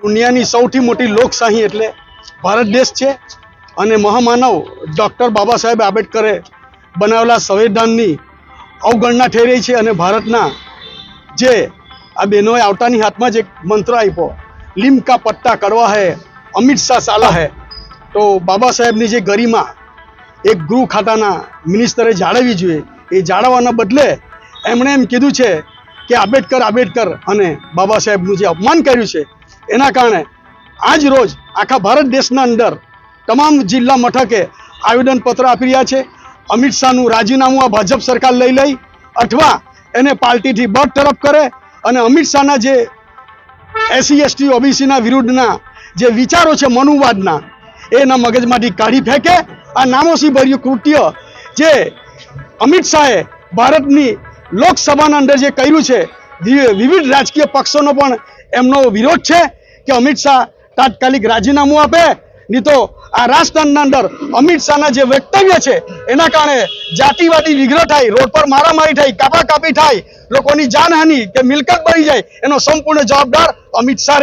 દુનિયાની સૌથી મોટી લોકશાહી એટલે ભારત દેશ છે અને મહામાનવ ડૉક્ટર બાબા સાહેબ આંબેડકરે બનાવેલા સંવિધાનની અવગણના થઈ રહી છે અને ભારતના જે આ બહેનોએ આવતાની હાથમાં જ એક મંત્ર આપ્યો લીમકા પત્તા કડવા હે, અમિત શાહ સાલા હે. તો બાબા સાહેબની જે ગરિમા એક ગૃહ ખાતાના મિનિસ્ટરે જાળવવી જોઈએ. એ જાળવવાના બદલે એમણે એમ કીધું છે કે આંબેડકર આંબેડકર અને બાબા સાહેબનું જે અપમાન કર્યું છે એના કારણે આજ રોજ આખા ભારત દેશના અંદર તમામ જિલ્લા મથકે આવેદનપત્ર આપી રહ્યા છે. અમિત શાહનું રાજીનામું આ ભાજપ સરકાર લઈ લઈ અથવા એને પાર્ટીથી બરતરફ કરે અને અમિત શાહના જે એસસી, એસટી, ઓબીસીના વિરુદ્ધના જે વિચારો છે, મનુવાદના, એના મગજમાંથી કાઢી ફેંકે. આ નામોસી ભર્યું કૃત્ય જે અમિત શાહે ભારતની લોકસભાના અંદર જે કર્યું છે વિવિધ રાજકીય પક્ષોનો પણ એમનો વિરોધ છે કે અમિત શાહ તાત્કાલિક રાજીનામું આપે, નહીં તો આ રાજસ્થાનના અંદર અમિત શાહના જે વક્તવ્ય છે, એના કારણે જાતિવાદી વિગ્રહ થાય, રોડ પર મારામારી થાય, કાપા કાપી થાય, લોકોની જાનહાનિ કે મિલકત બળી જાય, એનો સંપૂર્ણ જવાબદાર અમિત શાહ.